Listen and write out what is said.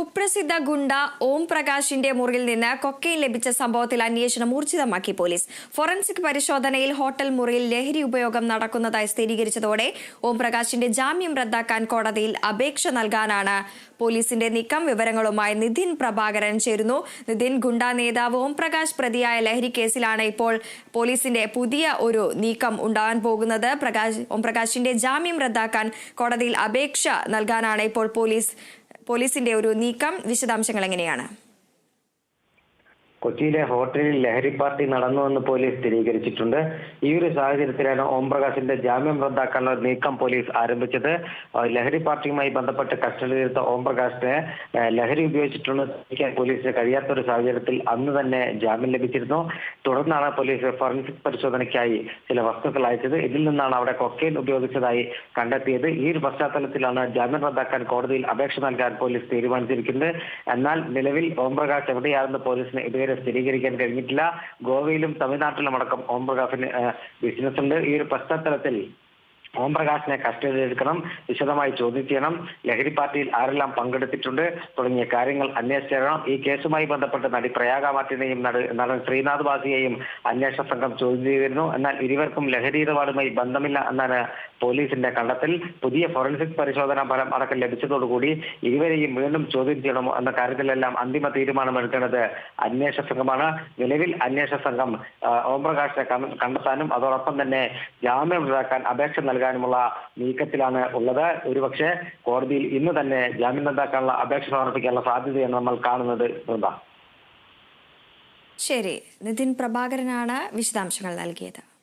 കുപ്രസിദ്ധ ഗുണ്ട ഓം പ്രകാശിന്റെ മുറിയിൽ നിന്ന് കൊക്കൈൻ ലഭിച്ച സംഭവത്തിൽ അന്വേഷണം ഊർജിതമാക്കി പോലീസ്. ഫോറൻസിക് പരിശോധനയിൽ ഹോട്ടൽ മുറിയിൽ ലഹരി ഉപയോഗം നടക്കുന്നതായി സ്ഥിരീകരിച്ചതോടെ ഓം പ്രകാശിന്റെ ജാമ്യം റദ്ദാക്കാൻ കോടതിയിൽ അപേക്ഷ നൽകാനാണ്. പോലീസിന്റെ നീക്കം വിവരങ്ങളുമായി നിതിൻ പ്രഭാകരൻ ചേരുന്നു. നിതിൻ ഗുണ്ട നേതാവ് ഓം പ്രകാശ് പ്രതിയായ ലഹരി കേസിലാണ് ഇപ്പോൾ പോലീസിന്റെ പുതിയ ഒരു നീക്കം ഉണ്ടാകാൻ പോകുന്നത്. പ്രകാശ് ഓം പ്രകാശിന്റെ ജാമ്യം റദ്ദാക്കാൻ കോടതിയിൽ അപേക്ഷ നൽകാനാണ് ഇപ്പോൾ പോലീസ് പോലീസിന്റെ ഒരു നീക്കം വിശദാംശങ്ങൾ എങ്ങനെയാണ്? കൊച്ചിയിലെ ഹോട്ടലിൽ ലഹരി പാർട്ടി നടന്നുവെന്ന് പോലീസ് സ്ഥിരീകരിച്ചിട്ടുണ്ട്. ഈ ഒരു സാഹചര്യത്തിലാണ് ഓംപ്രകാശിന്റെ ജാമ്യം റദ്ദാക്കാനുള്ള നീക്കം പോലീസ് ആരംഭിച്ചത്. ലഹരി പാർട്ടിയുമായി ബന്ധപ്പെട്ട് കസ്റ്റഡിയിലെടുത്ത ഓംപ്രകാശിനെ ലഹരി ഉപയോഗിച്ചിട്ടുണ്ടെന്ന് പോലീസിന് കഴിയാത്ത ഒരു സാഹചര്യത്തിൽ അന്ന് തന്നെ ജാമ്യം ലഭിച്ചിരുന്നു. തുടർന്നാണ് പോലീസ് ഫോറൻസിക് പരിശോധനയ്ക്കായി ചില വസ്തുക്കൾ അയച്ചത്. ഇതിൽ നിന്നാണ് അവിടെ കൊക്കൈൻ ഉപയോഗിച്ചതായി കണ്ടെത്തിയത്. ഈ ഒരു പശ്ചാത്തലത്തിലാണ് ജാമ്യം റദ്ദാക്കാൻ കോടതിയിൽ അപേക്ഷ നൽകാൻ പോലീസ് തീരുമാനിച്ചിരിക്കുന്നത്. എന്നാൽ നിലവിൽ ഓംപ്രകാശ് എവിടെയാണെന്ന് പോലീസിന് ഇതുവരെ സ്ഥിരീകരിക്കാൻ കഴിഞ്ഞിട്ടില്ല. ഗോവയിലും തമിഴ്നാട്ടിലും അടക്കം ഓംപ്രകാശിന് ബിസിനസ് ഉണ്ട്. ഈ ഒരു പശ്ചാത്തലത്തിൽ ഓംപ്രകാശിനെ കസ്റ്റഡിയിലെടുക്കണം വിശദമായി ചോദ്യം ചെയ്യണം. ലഹരി പാർട്ടിയിൽ ആരെല്ലാം പങ്കെടുത്തിട്ടുണ്ട് തുടങ്ങിയ കാര്യങ്ങൾ അന്വേഷിച്ചറിയണം ഈ കേസുമായി ബന്ധപ്പെട്ട് നടി പ്രയാഗ മാർട്ടിനെയും നട- നടൻ ശ്രീനാഥ് ബാസിയെയും അന്വേഷണ സംഘം ചോദ്യം ചെയ്തിരുന്നു. എന്നാൽ ഇരുവർക്കും ലഹരി ഇടപാടുമായി ബന്ധമില്ല എന്നാണ് പോലീസിന്റെ കണ്ടെത്തൽ പുതിയ ഫോറൻസിക് പരിശോധനാ ഫലം അടക്കം ലഭിച്ചതോടുകൂടി ഇരുവരെയും വീണ്ടും ചോദ്യം ചെയ്യണമോ എന്ന കാര്യത്തിലെല്ലാം അന്തിമ തീരുമാനമെടുക്കേണ്ടത് അന്വേഷണ സംഘമാണ്. നിലവിൽ അന്വേഷണ സംഘം ഓംപ്രകാശിനെ കണ്ടെത്താനും അതോടൊപ്പം തന്നെ ജാമ്യം റദ്ദാക്കാൻ അപേക്ഷ നൽകാനുമുള്ള നീക്കത്തിലാണ് ഉള്ളത്. ഒരുപക്ഷെ കോടതിയിൽ ഇന്ന് തന്നെ ജാമ്യം റദ്ദാക്കാനുള്ള അപേക്ഷ സമർപ്പിക്കാനുള്ള സാധ്യതയാണ് നമ്മൾ കാണുന്നത്. വൃന്ദ. ശരി. നിതിൻ പ്രഭാകരനാണ് വിശദാംശങ്ങൾ നൽകിയത്.